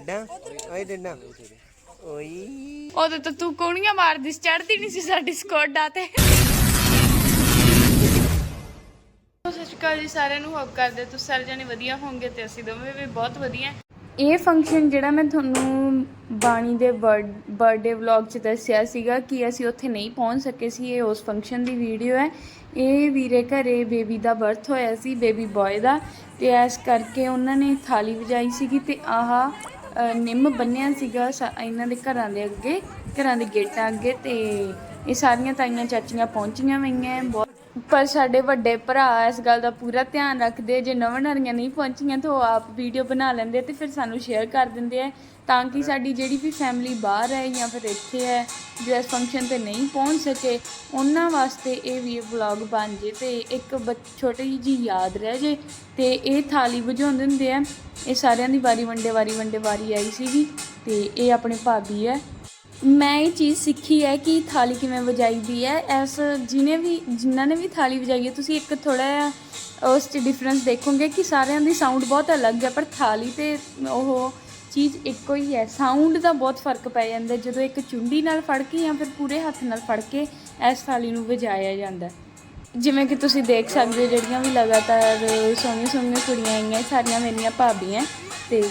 ਡੱਡਾ ਓਏ ਡੱਡਾ ਓਈ। ਉਦੋਂ ਤਾਂ ਤੂੰ ਕੋਣੀਆਂ ਮਾਰਦੀ ਸੀ ਚੜਦੀ ਨਹੀਂ ਸੀ ਸਾਡੀ ਸਕੋਡਾ ਤੇ। ਸਤਿ ਸ਼੍ਰੀ ਅਕਾਲ ਜੀ ਸਾਰਿਆਂ ਨੂੰ ਹੋਪ ਕਰਦੇ ਤੁਸੀਂ ਸਾਰੇ ਜਣੇ ਵਧੀਆ ਹੋਵੋਗੇ ਤੇ ਅਸੀਂ ਦੋਵੇਂ ਵੀ ਬਹੁਤ ਵਧੀਆ ਇਹ ਫੰਕਸ਼ਨ ਜਿਹੜਾ ਮੈਂ ਤੁਹਾਨੂੰ ਬਾਣੀ ਦੇ ਬਰਥਡੇ ਵਲੌਗ 'ਚ ਦੱਸਿਆ ਸੀਗਾ ਕਿ ਅਸੀਂ ਉੱਥੇ ਨਹੀਂ ਪਹੁੰਚ ਸਕੇ ਸੀ ਇਹ ਉਸ ਫੰਕਸ਼ਨ ਦੀ ਵੀਡੀਓ ਹੈ। ਇਹ ਵੀਰੇ ਘਰੇ ਬੇਬੀ ਦਾ ਬਰਥ ਹੋਇਆ ਸੀ ਬੇਬੀ ਬॉय ਦਾ। ਤੇ ਇਸ ਕਰਕੇ ਉਹਨਾਂ ਨੇ ਥਾਲੀ ਵਜਾਈ ਸੀਗੀ ਤੇ ਆਹ ਨਿੰਮ ਬੰਨਿਆ ਸੀਗਾ ਸਾ- ਇਹਨਾਂ ਦੇ ਘਰਾਂ ਦੇ ਅੱਗੇ, ਘਰਾਂ ਦੇ ਗੇਟਾਂ ਅੱਗੇ ਤੇ ਇਹ ਸਾਰੀਆਂ ਤਾਈਆਂ ਚਾਚੀਆਂ ਪਹੁੰਚੀਆਂ ਹੋਈਆਂ ਬਹੁਤ ਪਰ ਸਾਡੇ ਵੱਡੇ ਭਰਾ ਇਸ ਗੱਲ ਦਾ ਪੂਰਾ ਧਿਆਨ ਰੱਖਦੇ ਜੇ ਨਵੀਂ ਨਵੀਆਂ ਨਹੀਂ ਪਹੁੰਚੀਆਂ ਤਾਂ ਉਹ ਆਪ ਵੀਡੀਓ ਬਣਾ ਲੈਂਦੇ ਤੇ ਫਿਰ ਸਾਨੂੰ ਸ਼ੇਅਰ ਕਰ ਦਿੰਦੇ ਆ, ਤਾਂ ਕਿ ਸਾਡੀ ਜਿਹੜੀ ਵੀ ਫੈਮਿਲੀ ਬਾਹਰ ਹੈ ਜਾਂ ਫਿਰ ਇੱਥੇ ਹੈ, ਜੋ ਇਸ ਫੰਕਸ਼ਨ ਤੇ ਨਹੀਂ ਪਹੁੰਚ ਸਕੇ, ਉਹਨਾਂ ਵਾਸਤੇ ਇਹ ਵੀ ਵਲੌਗ ਬਣ ਜੇ ਤੇ ਇੱਕ ਬੱਚ- ਛੋਟੀ ਜੀ ਯਾਦ ਰਹਿ ਜੇ ਤੇ ਇਹ ਥਾਲੀ ਵਜਾਉਂਦੇ ਹੁੰਦੇ ਆ। ਇਹ ਸਾਰਿਆਂ ਦੀ ਵਾਰੀ ਵੰਡੇ ਵਾਰੀ ਵੰਡੇ ਵਾਰੀ ਆਈ ਸੀਗੀ ਤੇ ਇਹ ਆਪਣੇ ਭਾਬੀ ਹੈ। ਮੈਂ ਇਹ ਚੀਜ਼ ਸਿੱਖੀ ਹੈ ਕਿ ਥਾਲੀ ਕਿਵੇਂ ਵਜਾਈਦੀ ਹੈ। ਐਸ ਜਿਹਨੇ ਵੀ, ਜਿਨ੍ਹਾਂ ਨੇ ਵੀ ਥਾਲੀ ਵਜਾਈ ਹੈ, ਤੁਸੀਂ ਇੱਕ ਥੋੜਾ ਜਿਹਾ ਉਸ 'ਚ ਡਿਫਰੈਂਸ ਦੇਖੋਗੇ ਕਿ ਸਾਰਿਆਂ ਦੀ ਸਾਊਂਡ ਬਹੁਤ ਅਲੱਗ ਹੈ, ਪਰ ਥਾਲੀ ਤੇ ਉਹ ਚੀਜ਼ ਇੱਕੋ ਹੀ ਹੈ। ਸਾਊਂਡ ਦਾ ਬਹੁਤ ਫ਼ਰਕ ਪੈ ਜਾਂਦਾ ਜਦੋਂ ਇੱਕ ਚੁੰਡੀ ਨਾਲ ਫੜ ਕੇ ਜਾਂ ਫਿਰ ਪੂਰੇ ਹੱਥ ਨਾਲ ਫੜ ਕੇ ਇਸ ਥਾਲੀ ਨੂੰ ਵਜਾਇਆ ਜਾਂਦਾ ਜਿਵੇਂ ਕਿ ਤੁਸੀਂ ਦੇਖ ਸਕਦੇ ਹੋ, ਜਿਹੜੀਆਂ ਵੀ ਲਗਾਤਾਰ ਸੋਹਣੀਆਂ ਸੋਹਣੀਆਂ ਕੁੜੀਆਂ ਆਈਆਂ, ਸਾਰੀਆਂ ਮੇਰੀਆਂ ਭਾਬੀਆਂ ਤੇ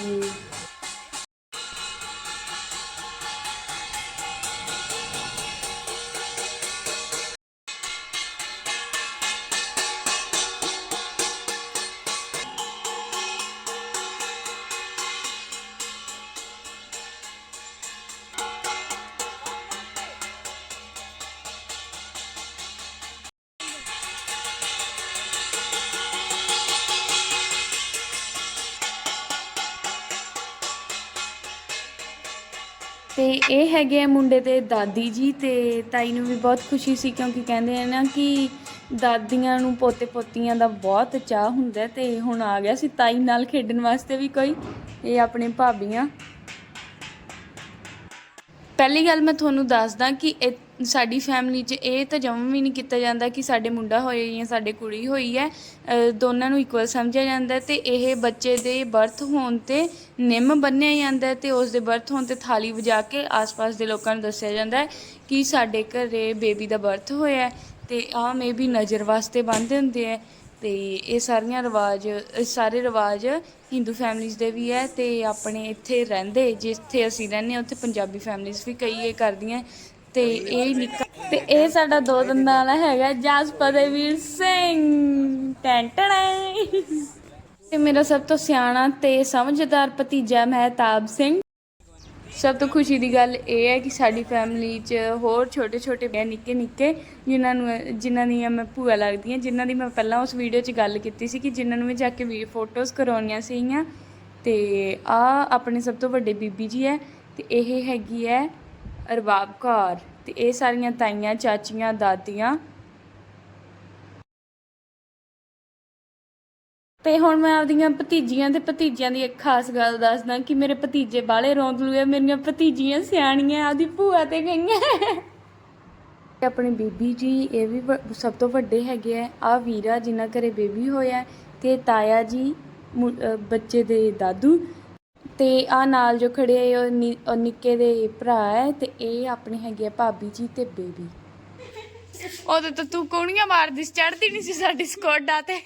ਤੇ ਇਹ ਹੈਗੇ ਆ ਮੁੰਡੇ ਦੇ ਦਾਦੀ ਜੀ ਤੇ ਤਾਈ ਨੂੰ ਵੀ ਬਹੁਤ ਖੁਸ਼ੀ ਸੀ ਕਿਉਂਕਿ ਕਹਿੰਦੇ ਆ ਨਾ ਕਿ ਦਾਦੀਆਂ ਨੂੰ ਪੋਤੇ ਪੋਤੀਆਂ ਦਾ ਬਹੁਤ ਚਾਹ ਹੁੰਦਾ ਹੈ ਤੇ ਹੁਣ ਆ ਗਿਆ ਸੀ ਤਾਈ ਨਾਲ ਖੇਡਣ ਵਾਸਤੇ ਵੀ ਕੋਈ, ਇਹ ਆਪਣੇ ਭਾਬੀਆਂ। ਪਹਿਲੀ ਗੱਲ ਮੈਂ ਤੁਹਾਨੂੰ ਦੱਸਦਾ ਕਿ ਇਹ- ਸਾਡੀ ਫੈਮਿਲੀ 'ਚ ਇਹ ਤਾਂ ਜਮਾਂ ਵੀ ਨਹੀਂ ਕੀਤਾ ਜਾਂਦਾ ਕਿ ਸਾਡੇ ਮੁੰਡਾ ਹੋਏ ਜਾਂ ਸਾਡੇ ਕੁੜੀ ਹੋਈ ਹੈ। ਦੋਨਾਂ ਨੂੰ ਇਕੁਅਲ ਸਮਝਿਆ ਜਾਂਦਾ ਹੈ ਤੇ ਇਹ ਬੱਚੇ ਦੇ ਬਰਥ ਹੋਣ ਤੇ ਨਿੰਮ ਬੰਨਿਆ ਜਾਂਦਾ ਹੈ ਤੇ ਉਸ ਦੇ ਬਰਥ ਹੋਣ ਤੇ ਥਾਲੀ ਵਜਾ ਕੇ ਆਸ-ਪਾਸ ਦੇ ਲੋਕਾਂ ਨੂੰ ਦੱਸਿਆ ਜਾਂਦਾ ਕਿ ਸਾਡੇ ਘਰੇ ਬੇਬੀ ਦਾ ਬਰਥ ਹੋਇਆ ਹੈ ਤੇ ਆਹ ਮੇਬੀ ਨਜ਼ਰ ਵਾਸਤੇ ਬੰਨ੍ਹਦੇ ਹੁੰਦੇ ਹੈ ਤੇ ਇਹ ਸਾਰੀਆਂ ਰਿਵਾਜ ਸਾਰੇ ਰਿਵਾਜ ਹਿੰਦੂ ਫੈਮਲੀਜ਼ ਦੇ ਵੀ ਹੈ ਤੇ ਆਪਣੇ ਇੱਥੇ ਰਹਿੰਦੇ, ਜਿੱਥੇ ਅਸੀਂ ਰਹਿੰਦੇ ਹਾਂ, ਉੱਥੇ ਪੰਜਾਬੀ ਫੈਮਲੀਜ਼ ਵੀ ਕਈ ਇਹ ਕਰਦੀਆਂ ਤੇ ਇਹ ਨਿੱਕਾ ਤੇ ਇਹ ਸਾਡਾ ਦੋ ਦੰਦਾਂ ਵਾਲਾ ਹੈਗਾ ਜਸਪਦਵੀਰ ਸਿੰਘ। ਤੇ ਮੇਰਾ ਸਭ ਤੋਂ ਸਿਆਣਾ ਤੇ ਸਮਝਦਾਰ ਭਤੀਜਾ ਮਹਿਤਾਬ ਸਿੰਘ। ਸਭ ਤੋਂ ਖੁਸ਼ੀ ਦੀ ਗੱਲ ਇਹ ਹੈ ਕਿ ਸਾਡੀ ਫੈਮਿਲੀ 'ਚ ਹੋਰ ਛੋਟੇ ਛੋਟੇ ਬੇ ਨਿੱਕੇ ਨਿੱਕੇ ਜਿਨ੍ਹਾਂ ਨੂੰ, ਜਿਨ੍ਹਾਂ ਦੀਆਂ ਮੈਂ ਭੂਆ ਲੱਗਦੀ ਹਾਂ, ਜਿਨ੍ਹਾਂ ਦੀ ਮੈਂ ਪਹਿਲਾਂ ਉਸ ਵੀਡੀਓ 'ਚ ਗੱਲ ਕੀਤੀ ਸੀ ਕਿ ਜਿਨ੍ਹਾਂ ਨੂੰ ਮੈਂ ਜਾ ਕੇ ਵੀ ਫੋਟੋਜ਼ ਕਰਾਉਣੀਆਂ ਸੀਗੀਆਂ। ਤੇ ਆ ਆਪਣੇ ਸਭ ਤੋਂ ਵੱਡੇ ਬੀਬੀ ਜੀ ਹੈ ਤੇ ਇਹ ਹੈਗੀ ਹੈ ਅਰਬਾਬ ਕੌਰ ਤੇ ਇਹ ਸਾਰੀਆਂ ਤਾਈਆਂ, ਚਾਚੀਆਂ, ਦਾਦੀਆਂ ਤੇ ਹੁਣ ਮੈਂ ਆਪਦੀਆਂ ਭਤੀਜੀਆਂ ਤੇ ਭਤੀਜਿਆਂ ਦੀ ਇੱਕ ਖਾਸ ਗੱਲ ਦੱਸਦਾ ਕਿ ਮੇਰੇ ਭਤੀਜੇ ਬਾਲੇ ਰੌਂਦਲੂ ਆ ਮੇਰੀਆਂ ਭਤੀਜੀਆਂ ਸਿਆਣੀਆਂ ਆਪਦੀ ਭੂਆ ਤੇ ਗਈਆਂ। ਤੇ ਆਪਣੀ ਬੀਬੀ ਜੀ ਇਹ ਵੀ ਵ- ਸਭ ਤੋਂ ਵੱਡੇ ਹੈਗੇ ਆ। ਆ ਵੀਰਾ ਜਿਨ੍ਹਾਂ ਘਰੇ ਬੇਬੀ ਹੋਇਆ ਤੇ ਤਾਇਆ ਜੀ ਮੁ- ਬੱਚੇ ਦੇ ਦਾਦੂ। ਤੇ ਆ ਨਾਲ ਜੋ ਖੜੇ ਆ ਉਹ ਨਿ- ਉਹ ਨਿੱਕੇ ਦੇ ਭਰਾ ਹੈ ਤੇ ਇਹ ਆਪਣੇ ਹੈਗੇ ਆ ਭਾਬੀ ਜੀ ਤੇ ਬੇਬੀ। ਉਦੋਂ ਤਾਂ ਤੂੰ ਕੋਣੀਆਂ ਮਾਰਦੀ ਸੀ ਚੜਦੀ ਨਹੀਂ ਸੀ ਸਾਡੀ ਸਕੋਡਾ ਤੇ।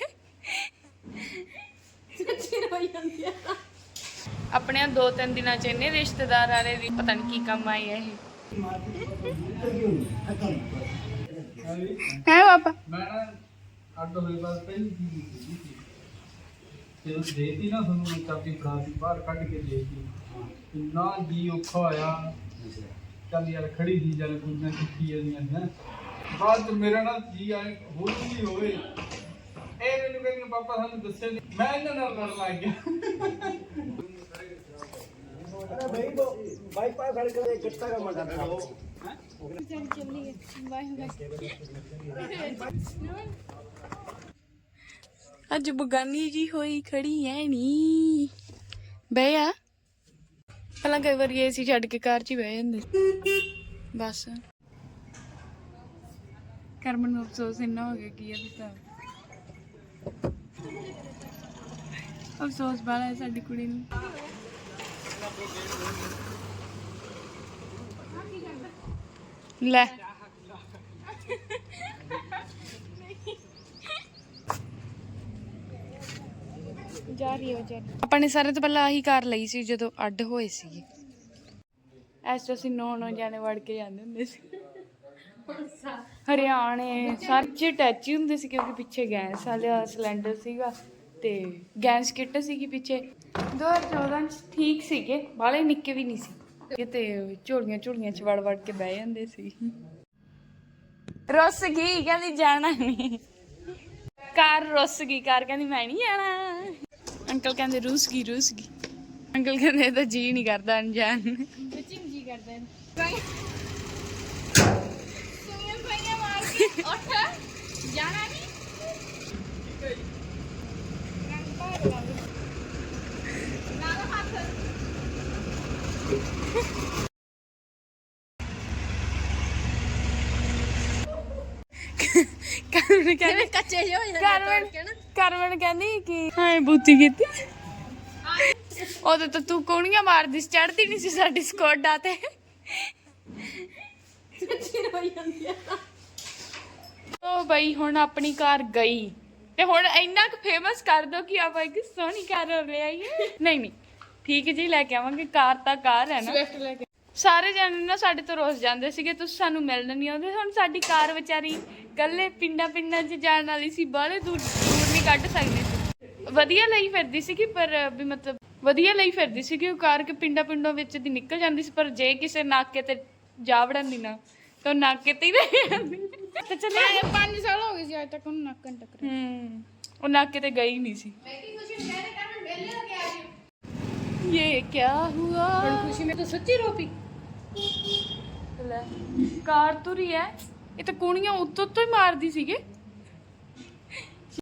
ਆਪਣੇ ਦੋ ਤਿੰਨ ਦਿਨਾਂ ਚ ਇੰਨੇ ਰਿਸ਼ਤੇਦਾਰ ਆ ਰਹੇ ਵੀ ਪਤਾ ਨਹੀਂ ਕੀ ਕੰਮ ਆਏ ਆ ਇਹ। ਹੈ ਪਾਪਾ? ਮੈਂ ਨਾ ਅੱਡ ਹੋਏ ਬਾਅਦ ਪਹਿਲੀ ਕੀਤੀ ਸੀ। ਤੇ ਉਹ ਦੇਤੀ ਨਾ ਤੁਹਾਨੂੰ ਮੈਂ ਚਾਬੀ ਫੜਾਤੀ ਬਾਹਰ ਕੱਢ ਕੇ ਦੇਤੀ। ਇੰਨਾ ਜੀ ਔਖਾ ਹੋਇਆ। ਚੱਲ ਯਾਰ ਖੜੀ ਸੀ ਜਲ ਜਾਂਦੀਆਂ ਹੈ ਬਾਅਦ ਮੇਰਾ ਨਾ ਜੀ ਆਏ ਹੋਰ ਵੀ ਹੋਵੇ ਇਹ ਮੈਨੂੰ ਕਹਿੰਦੇ ਪਾਪਾ ਸਾਨੂੰ ਦੱਸਿਆ ਨਹੀਂ ਮੈਂ ਇਹਨਾਂ ਨਾਲ ਲੜਨ ਲੱਗ ਗਿਆ। ਅੱਜ ਬਗਾਨੀ ਜੀ ਹੋਈ ਖੜੀ ਐ ਨੀ। ਬਹਿ ਆ। ਪਹਿਲਾਂ ਕਈ ਵਾਰੀ ਏਸੀ ਛੱਡ ਕੇ ਕਾਰ 'ਚ ਹੀ ਬਹਿ ਜਾਂਦੇ ਬਸ। ਕਰਮਨ ਨੂੰ ਅਫਸੋਸ ਇੰਨਾ ਹੋ ਗਿਆ ਕਿ ਇਹ ਤਾਂ। ਅਫਸੋਸ ਬਾਲਾ ਹੈ ਸਾਡੀ ਕੁੜੀ ਨੂੰ। ਲੈ। ਜਾ ਰਹੀ ਹੋ ਜਾ ਆਪਾਂ ਨੇ ਸਾਰੇ ਤੋਂ ਪਹਿਲਾਂ ਆਹੀ ਕਾਰ ਲਈ ਸੀ ਜਦੋਂ ਅੱਡ ਹੋਏ ਸੀਗੇ। ਐਸ ਤੋਂ ਅਸੀਂ ਨੌ ਨੌ ਜਾਣੇ ਵੜ ਕੇ ਜਾਂਦੇ ਹੁੰਦੇ ਸੀ। ਹਰਿਆਣੇ ਸਾਰੇ ਟੱਚ ਹੁੰਦੇ ਸੀ ਕਿਉਂਕਿ ਪਿੱਛੇ ਗੈਸ ਵਾਲਾ ਸਿਲੰਡਰ ਸੀਗਾ। ਤੇ ਗੈਸ ਕਿੱਟ ਸੀਗੀ ਪਿੱਛੇ। 2014 ਚ ਠੀਕ ਸੀਗੇ ਬਾਲੇ ਨਿੱਕੇ ਵੀ ਨਹੀਂ ਸੀ। ਕਿਤੇ ਝੋਲੀਆਂ ਝੋਲੀਆਂ ਚ ਵੜ ਵੜ ਕੇ ਬਹਿ ਜਾਂਦੇ ਸੀ। ਰੁੱਸ ਗਈ, ਕਹਿੰਦੀ ਜਾਣਾ ਨਹੀਂ। ਕਾਰ ਰੁੱਸ ਗਈ ਕਾਰ ਕਹਿੰਦੀ ਮੈਂ ਨਹੀਂ ਜਾਣਾ। ਅੰਕਲ ਕਹਿੰਦੇ ਰੁੱਸ ਗਈ ਰੁੱਸ ਗਈ। ਅੰਕਲ ਕਹਿੰਦੇ ਇਹਦਾ ਜੀ ਨਹੀਂ ਕਰਦਾ ਅਣਜਾਣ। ਸੱਚੀ ਜੀ ਕਰਦਾ ਸੁਣੀਆਂ ਪਈਆਂ ਮਾਰ ਕੇ ਉੱਠ। ਜਾਣਾ ਨਹੀਂ ਰੰਗ ਪਾੜ ਲਾ ਲਾ ਲਓ ਹੱਥ ਕਰਮਨ ਕਹਿੰਦੀ ਕੱਚੇ ਜਿਹੇ ਹੋ ਕਰਮਨ ਕਰਮਨ ਕਹਿੰਦੀ ਕਿ ਹਾਂ ਬੂਤੀ ਕੀਤੀ। ਉਦੋਂ ਤਾਂ ਤੂੰ ਕੋਣੀਆਂ ਮਾਰਦੀ ਸੀ ਚੜਦੀ ਨਹੀਂ ਸੀ ਸਾਡੀ ਸਕੋਡਾ ਤੇ। ਉਹ ਬਈ ਹੁਣ ਆਪਣੀ ਕਾਰ ਗਈ। ਤੇ ਹੁਣ ਇੰਨਾ ਕੁ ਫੇਮਸ ਕਰ ਦੋ ਕਿ ਆਪਾਂ ਇੱਕ ਸੋਹਣੀ ਕਾਰ ਲੈ ਆਈਏ ਨਹੀਂ ਨਹੀਂ। ਠੀਕ ਜੀ ਲੈ ਕੇ ਆਵਾਂਗੇ। ਕਾਰ ਤਾਂ ਕਾਰ ਹੈ ਨਾ। ਸਵਿਫਟ ਲੈ ਕੇ। ਸਾਰੇ ਜਣੇ ਨਾ ਸਾਡੇ ਤੋਂ ਰੋਸ ਜਾਂਦੇ ਸੀਗੇ ਤੁਸੀਂ ਸਾਨੂੰ ਮਿਲਣ ਨਹੀਂ ਆਉਂਦੇ। ਹੁਣ ਸਾਡੀ ਕਾਰ ਵਿਚਾਰੀ ਕੱਲੇ ਪਿੰਡਾਂ ਪਿੰਡਾਂ 'ਚ ਜਾਣ ਵਾਲੀ ਸੀ ਬਾਹਲੇ ਦੂਰ ਦੂਰ ਨਹੀਂ ਕੱਢ ਸਕਦੇ ਸੀ। ਵਧੀਆ ਲਈ ਫਿਰਦੀ ਸੀਗੀ ਪਰ ਵੀ ਮਤਲਬ ਵਧੀਆ ਲਈ ਫਿਰਦੀ ਸੀਗੀ ਉਹ ਕਾਰ ਕੇ ਪਿੰਡਾਂ ਪਿੰਡਾਂ ਵਿੱਚ ਦੀ ਨਿਕਲ ਜਾਂਦੀ ਸੀ ਪਰ ਜੇ ਕਿਸੇ ਨਾਕੇ ਤੇ ਜਾ ਵੜਨ ਦੀ ਨਾ ਤਾਂ ਨਾਕੇ ਤੇ ਹੀ ਰਹਿ ਜਾਂਦੀ। ਤੇ ਚੱਲੇ। 5 ਸਾਲ ਹੋ ਗਏ ਸੀ ਅੱਜ ਤੱਕ ਉਹਨੂੰ ਨੱਕਣ ਟੱਕਰ। ਹੂੰ ਉਹ ਨਾਕੇ ਤੇ ਗਈ ਨਹੀਂ ਸੀ। ਮੈਂ ਕੀ ਖੁਸ਼ੀ ਕਰਨ ਵੇਲੇ ਹੋ ਗਿਆ ਜੀ ਇਹ ਕੀ ਹੁਆ? ਖੁਸ਼ੀ ਮੈਂ ਤਾਂ ਸੱਚੀ ਰੋ ਪਈ ਲੈ। ਕਾਰ ਤੁਰੀ ਐ। ਇਹ ਤਾਂ ਕੂਣੀਆਂ ਉੱਤੋਂ ਤੋਂ ਹੀ ਮਾਰਦੀ ਸੀਗੇ।